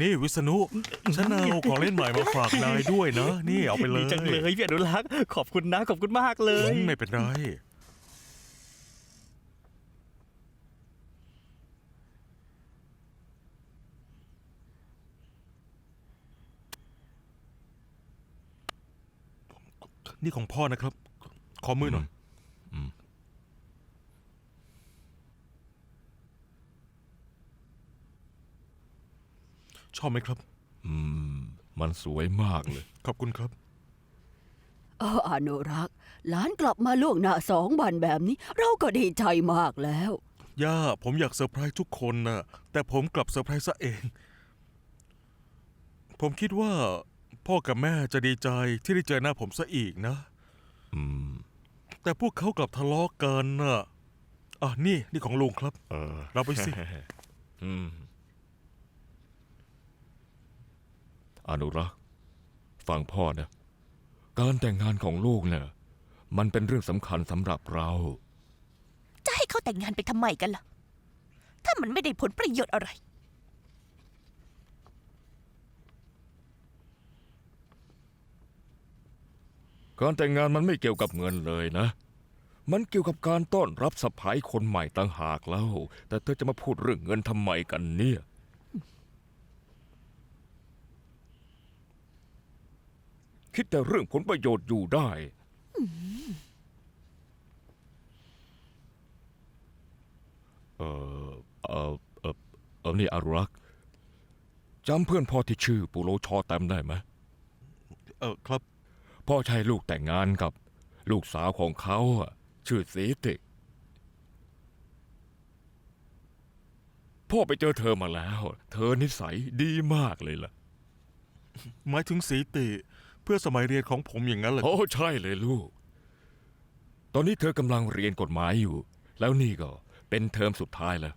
นี่วิษณุฉันเอาของเล่นใหม่มาฝากนายด้วยนะนี่เอาไปเลยดีจังเลยพี่อนุรักษ์ขอบคุณนะขอบคุณมากเลย ไม่เป็นไรนี่ของพ่อนะครับ ขอมือหน่อย ชอบไหมครับ อืม มันสวยมากเลย ขอบคุณครับ เอออนุรักษ์หลานกลับมาล่วงหน้าสองวันแบบนี้ เราก็ดีใจมากแล้ว ย่า ผมอยากเซอร์ไพรส์ทุกคนนะ แต่ผมกลับเซอร์ไพรส์ซะเอง ผมคิดว่า พ่อกับแม่จะดีใจที่ได้เจอหน้าผมซะอีกนะ อืม แต่พวกเขากลับทะเลาะกันน่ะอะนี่นี่ของลุงครับ เออเราไปสิ อืม อนุรักษ์ ฟังพ่อนะ การแต่งงานของลูกเนี่ยมันเป็นเรื่องสำคัญสำหรับเรา จะให้เขาแต่งงานไปทำไมกันล่ะ ถ้ามันไม่ได้ผลประโยชน์อะไร การแต่งงานมันไม่เกี่ยวกับเงินเลยนะ มันเกี่ยวกับการต้อนรับสะพ้ายคนใหม่ต่างหากแล้ว แต่เธอจะมาพูดเรื่องเงินทำไมกันเนี่ย คิดแต่เรื่องผลประโยชน์อยู่ได้ เออเออเออเออนี่อารุรักษ์จำเพื่อนพ่อที่ชื่อปุโรชอแตมได้ไหมเออครับ พ่อชายลูกแต่งงานกับ ลูกสาวของเขาอะชื่อสีติพ่อไปเจอเธอมาแล้ว เธอนิสัยดีมากเลยล่ะ หมายถึงสีติเพื่อสมัยเรียนของผมอย่างนั้นเหรอโอ้ใช่เลยลูก ตอนนี้เธอกำลังเรียนกฎหมายอยู่ แล้วนี่ก็เป็นเทอมสุดท้ายแล้ว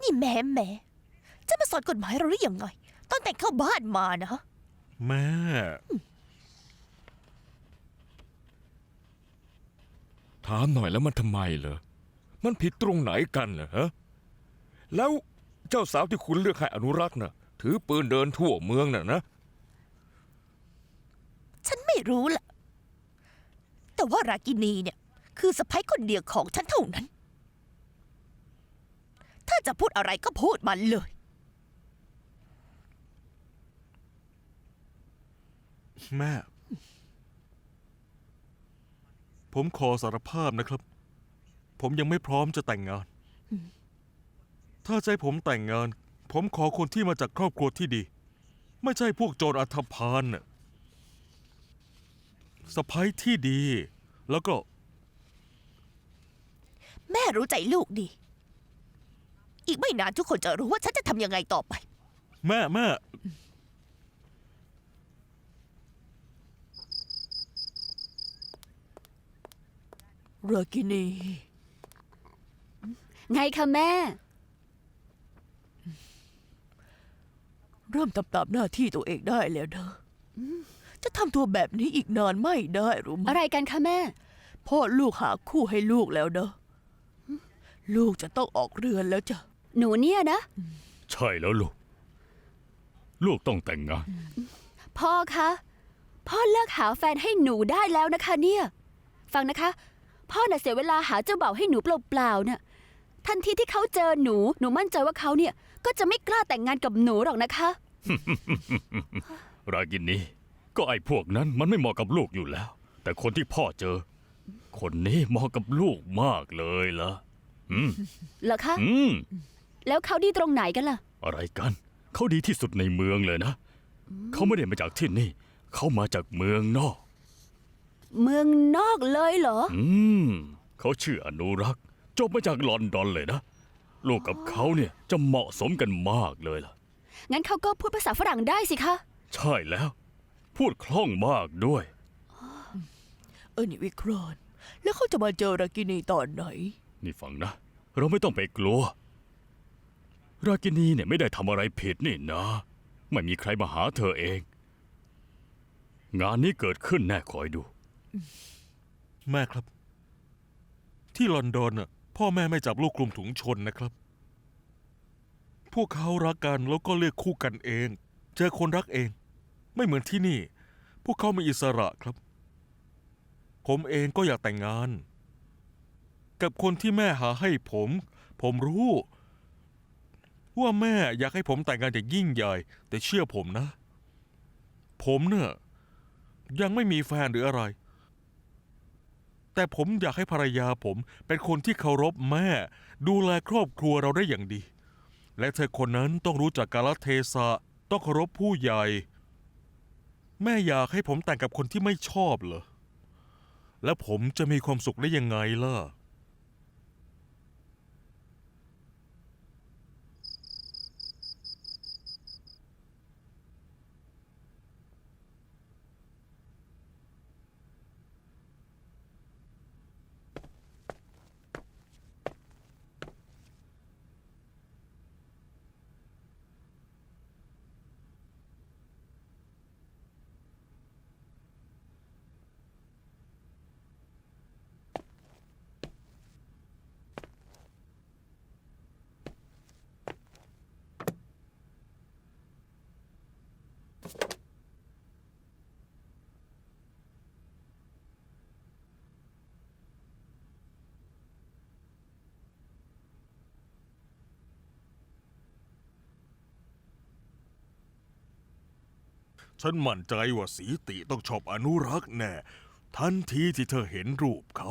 นี่แหม่แหม่จะมาสอนกฎหมายเราหรือยังไง ตอนแต่งเข้าบ้านมานะ แม่ ถามหน่อยแล้วมันทำไมเหรอ มันผิดตรงไหนกันเหรอฮะแล้วเจ้าสาวที่คุณเลือกให้อนุรักษ์น่ะ ถือปืนเดินทั่วเมืองน่ะนะฉันไม่ รู้ล่ะ แต่ว่ารากินีเนี่ย คือสะพ้ยคนเดียวของฉันเท่านั้น ถ้าจะพูดอะไรก็พูดมาเลย แม่ ผมขอสารภาพนะครับ ผมยังไม่พร้อมจะแต่งงาน ถ้าใจะให้ผมแต่งงาน ผมขอคนที่มาจากครอบครัวที่ดี ไม่ใช่พวกโจรอัธพาลน่ะ สะพ้ยที่ดี แล้วก็แม่รู้ใจลูกดี อีกไม่นานทุกคนจะรู้ว่าฉันจะทำยังไงต่อไป แม่แม่ รากินี ไงคะแม่ เริ่มทำตามหน้าที่ตัวเองได้แล้วเนอะ จะทำตัวแบบนี้อีกนานไม่ได้รู้ไหมอะไรกันคะแม่ พ่อลูกหาคู่ให้ลูกแล้วเนอะลูกจะต้องออกเรือนแล้วจ้ะ หนูเนี่ยนะ ใช่แล้วลูก ลูกต้องแต่งงาน พ่อคะ พ่อเลิกหาแฟนให้หนูได้แล้วนะคะ เนี่ย ฟังนะคะ พ่อน่ะเสียเวลาหาเจ้าบ่าวให้หนูเปล่าๆน่ะทันทีที่เขาเจอหนู หนูมั่นใจว่าเขาเนี่ย ก็จะไม่กล้าแต่งงานกับหนูหรอกนะคะ รากินี ก็ไอ้พวกนั้นมันไม่เหมาะกับลูกอยู่แล้ว แต่คนที่พ่อเจอ คนนี้เหมาะกับลูกมากเลยล่ะอืมเหรอคะ อืม แล้วเขาดีตรงไหนกันล่ะ อะไรกัน เขาดีที่สุดในเมืองเลยนะ เขาไม่ได้มาจากที่นี่ เขามาจากเมืองนอก เมืองนอกเลยเหรอ อืม เขาชื่ออนุรักษ์ จบมาจากลอนดอนเลยนะ ลูกกับเขาเนี่ยจะเหมาะสมกันมากเลยล่ะ งั้นเขาก็พูดภาษาฝรั่งได้สิคะ ใช่แล้ว พูดคล่องมากด้วย เออนี่วิครอน แล้วเขาจะมาเจอรากินีตอนไหน นี่ฟังนะ เราไม่ต้องไปกลัว รากินีเนี่ยไม่ได้ทำอะไรผิดนี่นะ ไม่มีใครมาหาเธอเอง งานนี้เกิดขึ้นแน่คอยดู แม่ครับ ที่ลอนดอนน่ะพ่อแม่ไม่จับลูกกลุ่มถุงชนนะครับ พวกเขารักกันแล้วก็เลือกคู่กันเอง เจอคนรักเอง ไม่เหมือนที่นี่ พวกเขามีอิสระครับ ผมเองก็อยากแต่งงาน กับคนที่แม่หาให้ผม ผมรู้ ว่าแม่อยากให้ผมแต่งงานอย่างยิ่งใหญ่ แต่เชื่อผมนะ ผมเนี่ยยังไม่มีแฟนหรืออะไร แต่ผมอยากให้ภรรยาผมเป็นคนที่เคารพแม่ ดูแลครอบครัวเราได้อย่างดี และเธอคนนั้นต้องรู้จักกาลเทศะต้องเคารพผู้ใหญ่ แม่อยากให้ผมแต่งกับคนที่ไม่ชอบเหรอ แล้วผมจะมีความสุขได้ยังไงล่ะ ฉันมั่นใจว่าสีติต้องชอบอนุรักษ์แน่ ทันทีที่เธอเห็นรูปเขา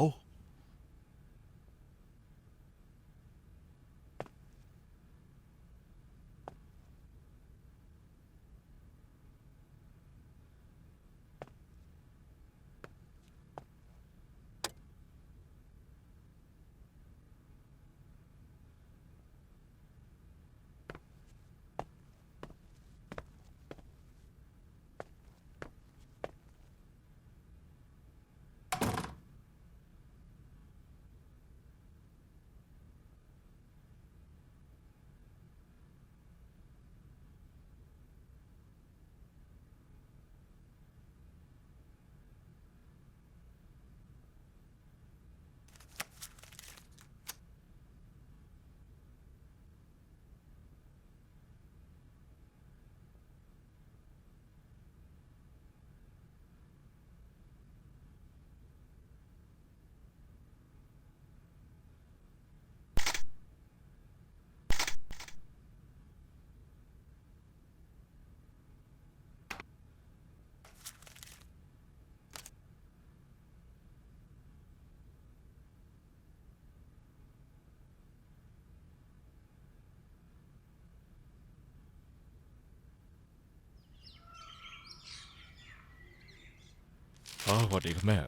อ้าวสวัสดีครับแม่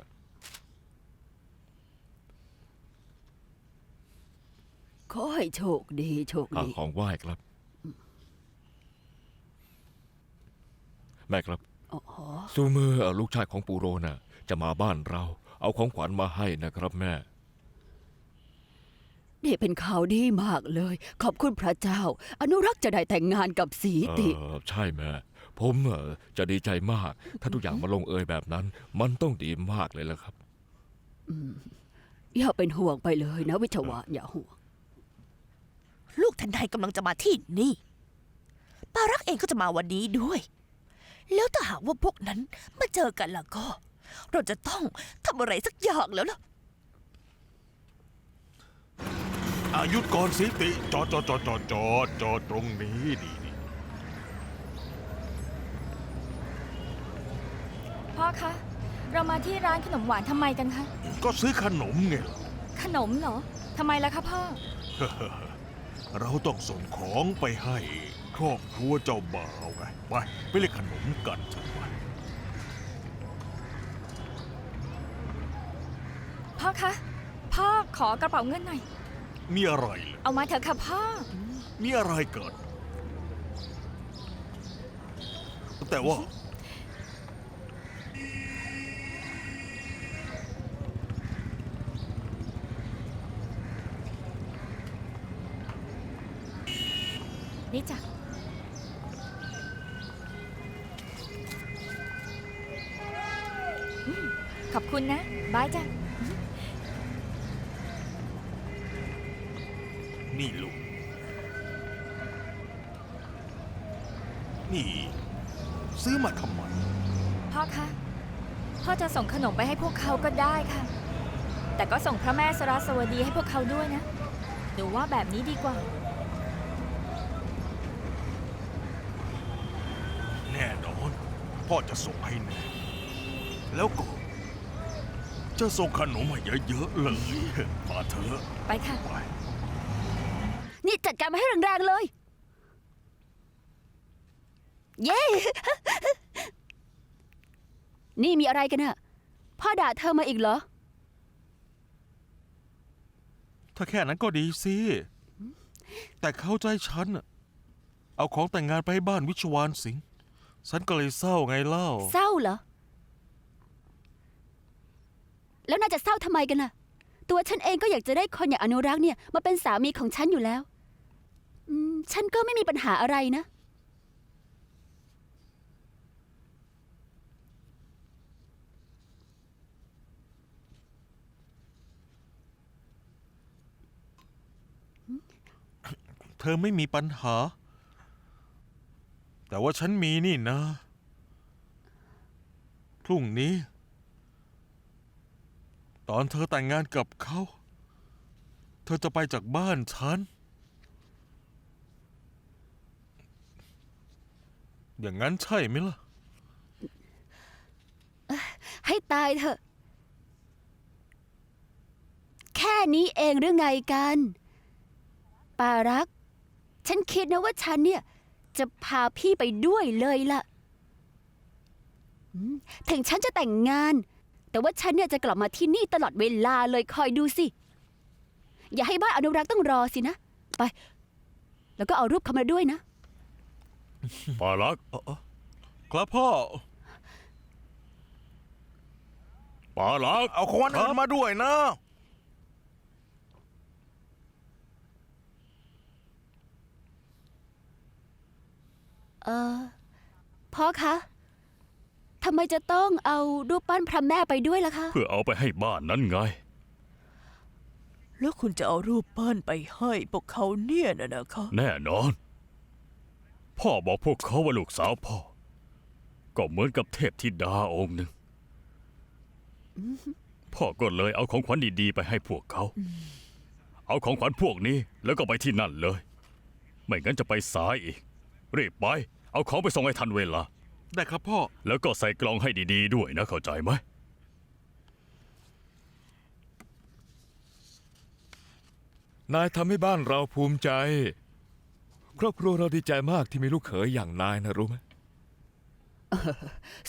ขอให้โชคดีโชคอาดี ของไหว้ครับ แม่ครับอ๋อ ซูมือเอ่อลูกชายของปูโรน่ะ จะมาบ้านเรา เอาของขวัญมาให้นะครับแม่ นี่เป็นข่าวดีมากเลย ขอบคุณพระเจ้า อนุรักษ์จะได้แต่งงานกับสีเอติอใช่แม่ ผมเออจะดีใจมาก ถ้าทุกอย่างมาลงเอยแบบนั้น มันต้องดีมากเลยละครับ อย่าเป็นห่วงไปเลยนะวิชวะอย่าห่วง ลูกทันใดกำลังจะมาที่นี่ ปารักเองก็จะมาวันนี้ด้วย แล้วถ้าหากว่าพวกนั้นมาเจอกันแล้วก็ เราจะต้องทำอะไรสักอย่างแล้วล่ะ อายุดก่อนสีติ จอดจอดจอดจอดจอดจอดตรงนี้ดี พ่อคะ เรามาที่ร้านขนมหวานทำไมกันคะ ก็ซื้อขนมไงล่ะขนมเหรอทำไมล่ะคะพ่อ เราต้องส่งของไปให้ครอบครัวเจ้าบ่าวไงไปไปเล่นขนมกันเถอะไปพ่อคะ พ่อขอกระเป๋าเงินหน่อย มีอะไรเหรอเอามาเถอะค่ะพ่อ มีอะไรเกิด แต่ว่า นี่จ้ะอืมขอบคุณนะ บายจ้ะ นี่ลูก นี่ ซื้อมาทำไมพ่อคะ พ่อจะส่งขนมไปให้พวกเขาก็ได้ค่ะ แต่ก็ส่งพระแม่สรัสวดีให้พวกเขาด้วยนะ หนูว่าแบบนี้ดีกว่า แน่นอน พ่อจะส่งให้แน่แล้วก็ จะส่งขนมมาเยอะๆเลยมาเถอะไปค่ะ ไปนี่จัดการมาให้แรงๆเลย เย้ นี่มีอะไรกันอะพ่อด่าเธอมาอีกเหรอ ถ้าแค่นั้นก็ดีสิ แต่เข้าใจฉันน่ะเอาของแต่งงานไปให้บ้านวิชวานสิงห์ ฉันก็เลยเศร้าไงเล่า เศร้าเหรอ แล้วน่าจะเศร้าทำไมกันล่ะ ตัวฉันเองก็อยากจะได้คนอย่างอนุรักษ์เนี่ยมาเป็นสามีของฉันอยู่แล้ว อืม ฉันก็ไม่มีปัญหาอะไรนะ เธอไม่มีปัญหา แต่ว่าฉันมีนี่นะ พรุ่งนี้ ตอนเธอแต่งงานกับเขา เธอจะไปจากบ้านฉัน อย่างนั้นใช่ไหมล่ะ ให้ตายเถอะ แค่นี้เองหรือไงกัน ปารัก ฉันคิดนะว่าฉันเนี่ย จะพาพี่ไปด้วยเลยล่ะอืมถึงฉันจะแต่งงาน แต่ว่าฉันเนี่ยจะกลับมาที่นี่ตลอดเวลาเลยคอยดูสิ อย่าให้บ้านอนุรักษ์ต้องรอสินะ ไป แล้วก็เอารูปเขามาด้วยนะ ปารักครับพ่อ ปารัก เอาคนอื่นมาด้วยนะ เออพ่อคะทำไมจะต้องเอารูปปั้นพระแม่ไปด้วยล่ะคะ เพื่อเอาไปให้บ้านนั้นไง แล้วคุณจะเอารูปปั้นไปให้พวกเขาเนี่ยนะนะคะ แน่นอน พ่อบอกพวกเขาว่าลูกสาวพ่อ ก็เหมือนกับเทพธิดาองค์หนึ่ง พ่อก็เลยเอาของขวัญดีๆ ไปให้พวกเขา เอาของขวัญพวกนี้แล้วก็ไปที่นั่นเลย ไม่งั้นจะไปสายอีกรีบไป เอาของไปส่งให้ทันเวลา ได้ครับพ่อ แล้วก็ใส่กล่องให้ดีๆด้วยนะเข้าใจไหม นายทำให้บ้านเราภูมิใจ ครอบครัวเราดีใจมากที่มีลูกเขยอย่างนายนะรู้ไหม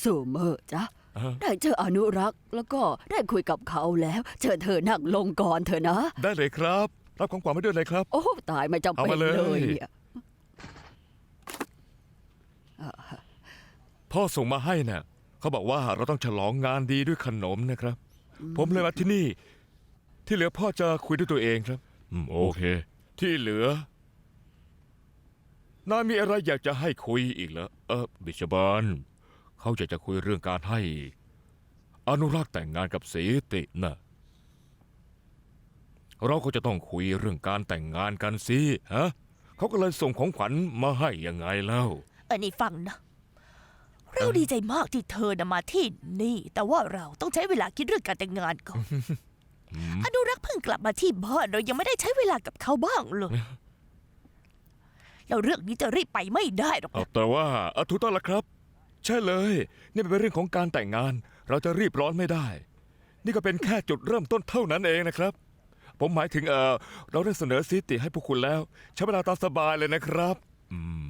สูเมอร์จ้ะอ่าได้เจออนุรักษ์ แล้วก็ได้คุยกับเขาแล้ว เชิญเธอนั่งลงก่อนเถอะนะ ได้เลยครับ รับของขวัญมาด้วยเลยครับ โอ้ ตายไม่จำเป็นเอามาเลย เลยเนี่ย พ่อส่งมาให้น่ะ เขาบอกว่าเราต้องฉลองงานดีด้วยขนมนะครับ ผมเลยมาที่นี่ ที่เหลือพ่อจะคุยด้วยตัวเองครับ อืมโอเค ที่เหลือนายมีอะไรอยากจะให้คุยอีกเหรอเออบิชบานเขาอยากจะคุยเรื่องการให้ อนุรักษ์แต่งงานกับสีตินะเราก็จะต้องคุยเรื่องการแต่งงานกันสิฮะเขาก็เลยส่งของขวัญมาให้ยังไงแล้วอันนี้ฟังนะ เราดีใจมากที่เธอนะมาที่นี่ แต่ว่าเราต้องใช้เวลาคิดเรื่องการแต่งงานก่อนอนุรักษ์เพิ่งกลับมาที่บ้านเรายังไม่ได้ใช้เวลากับเขาบ้างเลยแล้วเรื่องนี้จะรีบไปไม่ได้หรอกเอานะแต่ว่าเอาถูกต้องแล้วครับ ใช่เลย นี่เป็นเรื่องของการแต่งงาน เราจะรีบร้อนไม่ได้ นี่ก็เป็นแค่จุดเริ่มต้นเท่านั้นเองนะครับ ผมหมายถึงเออเราได้เสนอซิติให้พวกคุณแล้ว ใช้เวลาตามสบายเลยนะครับ อืม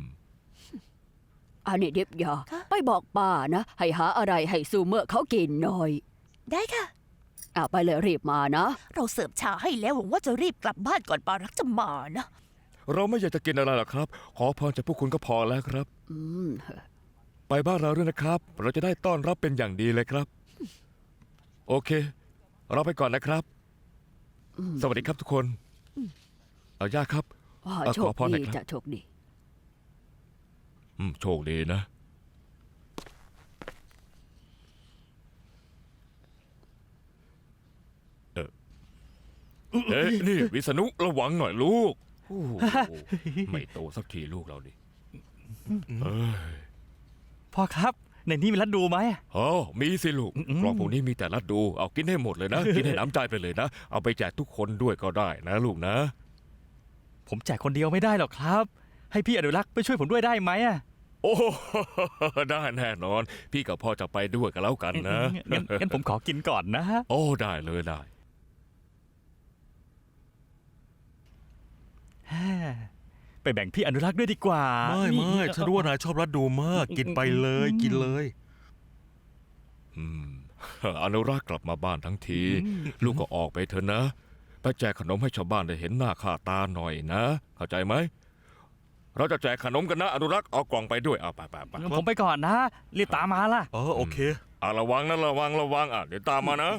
อันนี้เด็บยาไปบอกป้านะ ให้หาอะไรให้ซูเมอร์เขากินหน่อยได้ค่ะ อะไปเลยรีบมานะ เราเสิร์ฟชาให้แล้วหวังว่าจะรีบกลับบ้านก่อนปารักจะมานะ เราไม่อยากจะกินอะไรหรอกครับ ขอพรจากพวกคุณก็พอแล้วครับ อืม ไปบ้านเราด้วยนะครับ เราจะได้ต้อนรับเป็นอย่างดีเลยครับ โอเค เราไปก่อนนะครับสวัสดีครับทุกคน เอาย่าครับว่าเอ่อโชขคอพรหน่ดีอยครับจะโชคดี อืมโชคดีนะ เออเอ๊ะนี่วิษณุระวังหน่อยลูกโอ้โหไม่โตสักทีลูกเราดิเอ้ยพ่อครับ ในนี้มีรัดดูไหมโอ้มีสิลูกอืมกล่องพวกนี้มีแต่ลัดดู เอากินให้หมดเลยนะ กินให้น้ำใจไปเลยนะ เอาไปแจกทุกคนด้วยก็ได้นะลูกนะ ผมแจกคนเดียวไม่ได้หรอกครับ ให้พี่อนุรักษ์ไปช่วยผมด้วยได้ไหมอะโอ้ ได้แน่นอน พี่กับพ่อจะไปด้วยกันแล้วกันนะ งั้นงั้นผมขอกินก่อนนะ โอ้ได้เลยได้ ไปแบ่งพี่อนุรักษ์ด้วยดีกว่าไม่นี่ไม่ฉันรู้ว่านายชอบรัดดูมาก กินไปเลยกินเลย อืม อนุรักษ์กลับมาบ้านทั้งที ลูกก็ออกไปเถอะนะ ไปแจกขนมให้ชาวบ้านได้เห็นหน้าค่าตาหน่อยนะ เข้าใจไหม เราจะแจกขนมกันนะอนุรักษ์เอากล่องไปด้วยเอาไปไปไปผมไปก่อนนะ รีบตามมาล่ะ เออโอเค อะระวังนะระวังระวังอะเดี๋ยวตามมานะ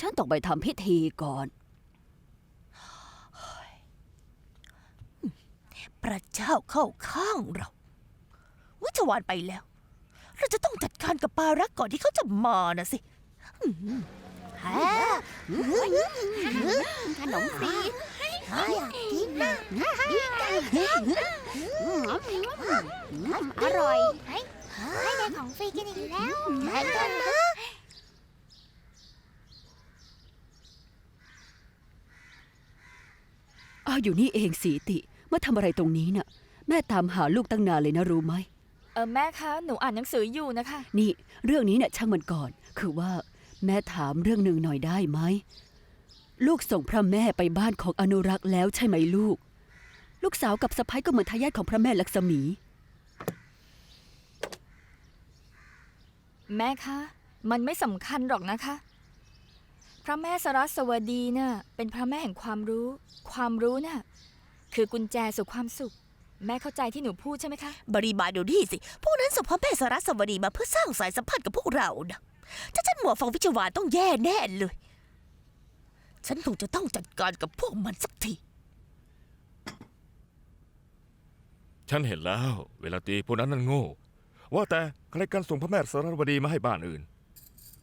ฉันต้องไปทำพิธีก่อน พระเจ้าเข้าข้างเรา วิจวานไปแล้ว เราจะต้องจัดการกับปารักก่อนที่เขาจะมานะสิอืมฮะขนมฟรี กินนะอร่อยเฮ้ยได้ของฟรีกันอีกแล้วแข่งกันนะอ้าวอยู่นี่เองสีติมาทำอะไรตรงนี้น่ะ แม่ตามหาลูกตั้งนานเลยนะรู้ไหมเออแม่คะหนูอ่านหนังสืออยู่นะคะ นี่ เรื่องนี้เนี่ยช่างมันก่อน คือว่าแม่ถามเรื่องหนึ่งหน่อยได้ไหม ลูกส่งพระแม่ไปบ้านของอนุรักษ์แล้วใช่ไหมลูก ลูกสาวกับสะพ้ยก็เหมือนทายาทของพระแม่ลักษมี แม่คะ มันไม่สำคัญหรอกนะคะ พระแม่สรัสวดีน่ะเป็นพระแม่แห่งความรู้ ความรู้น่ะคือกุญแจสู่ความสุข แม่เข้าใจที่หนูพูดใช่ไหมคะ บริบาลเดี๋ยวนี้สิ พวกนั้นส่งพระแม่สารสวดีมาเพื่อสร้างสายสัมพันธ์กับพวกเรานะถ้าฉันหมัวฟังวิจวานต้องแย่แน่เลย ฉันคงจะต้องจัดการกับพวกมันสักที ฉันเห็นแล้ว เวลาตีพวกนั้นนั่นโง่ ว่าแต่ใครกันส่งพระแม่สารวดีมาให้บ้านอื่น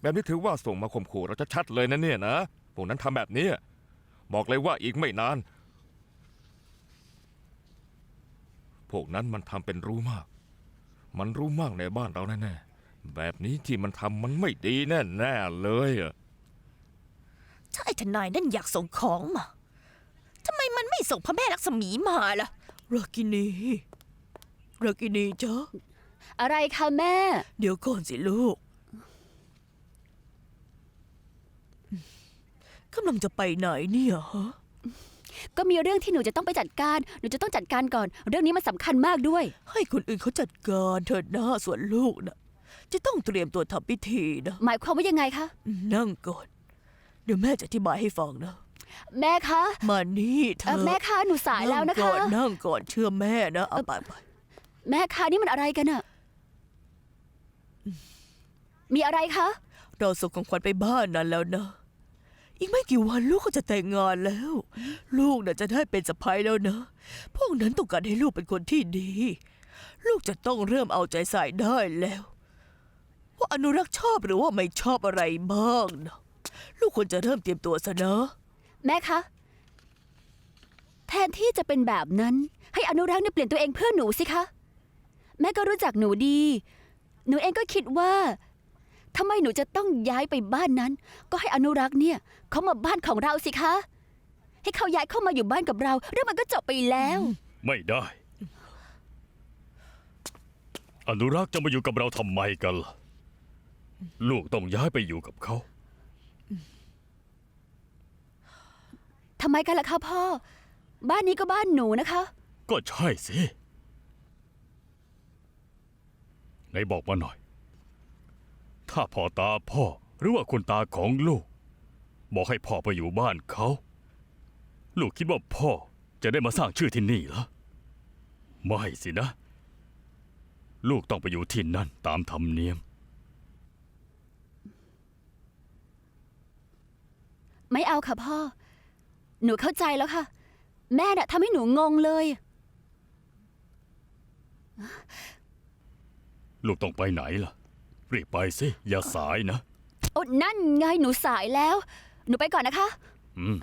แบบนี้ถือว่าส่งมาข่มขู่เราจะชัดเลยนะเนี่ยนะพวกนั้นทำแบบนี้ บอกเลยว่าอีกไม่นาน พวกนั้นมันทำเป็นรู้มาก มันรู้มากในบ้านเราแน่ๆแบบนี้ที่มันทำมันไม่ดีแน่ๆเลยอะ ถ้าไอ้ทนายนั่นอยากส่งของมาทำไมมันไม่ส่งพระแม่ลักษมีมาล่ะรากินีรากินีจ๊ะอะไรคะแม่ เดี๋ยวก่อนสิลูกกำลังจะไปไหนเนี่ยฮะก็มีเรื่องที่หนูจะต้องไปจัดการ หนูจะต้องจัดการก่อน เรื่องนี้มันสำคัญมากด้วย ให้คนอื่นเขาจัดการเถิดหน้าส่วนลูกนะจะต้องเตรียมตัวทำพิธีนะ หมายความว่ายังไงคะ นั่งก่อน เดี๋ยวแม่จะอธิบายให้ฟังนะ แม่คะมานี่เธเอ่ออแม่คะหนูสายแล้วนะงก่คะ อนนั่งก่อนเชื่อแม่นะเอาไปไปแม่คะนี่มันอะไรกันอะมีอะไรคะ เราส่งของขวัญไปบ้านนั้นแล้วนะ อีกไม่กี่วันลูกก็จะแต่งงานแล้ว ลูกน่ะจะได้เป็นสะพ้ายแล้วนะ พวกนั้นต้องการให้ลูกเป็นคนที่ดี ลูกจะต้องเริ่มเอาใจใส่ได้แล้ว ว่าอนุรักษ์ชอบหรือว่าไม่ชอบอะไรบ้างนะ ลูกควรจะเริ่มเตรียมตัวซะนะแม่คะ แทนที่จะเป็นแบบนั้น ให้อนุรักษ์เนี่ยเปลี่ยนตัวเองเพื่อหนูสิคะ แม่ก็รู้จักหนูดี หนูเองก็คิดว่าทำไมหนูจะต้องย้ายไปบ้านนั้น ก็ให้อนุรักษ์เนี่ยเขามาบ้านของเราสิคะ ให้เขาย้ายเข้ามาอยู่บ้านกับเรา เรื่องมันก็จบไปแล้ว ไม่ได้ อนุรักษ์จะมาอยู่กับเราทำไมกันล่ะ ลูกต้องย้ายไปอยู่กับเขา ทำไมกันล่ะคะพ่อ บ้านนี้ก็บ้านหนูนะคะ ก็ใช่สิไหนบอกมาหน่อย ถ้าพ่อตาพ่อหรือว่าคุณตาของลูก บอกให้พ่อไปอยู่บ้านเขา ลูกคิดว่าพ่อจะได้มาสร้างชื่อที่นี่เหรอ ไม่สินะ ลูกต้องไปอยู่ที่นั่นตามธรรมเนียม ไม่เอาค่ะพ่อ หนูเข้าใจแล้วค่ะ แม่น่ะทำให้หนูงงเลย ลูกต้องไปไหนล่ะ รีบไปสิ อย่าสายนะ โอ้นั่นไงหนูสายแล้ว หนูไปก่อนนะคะ อืม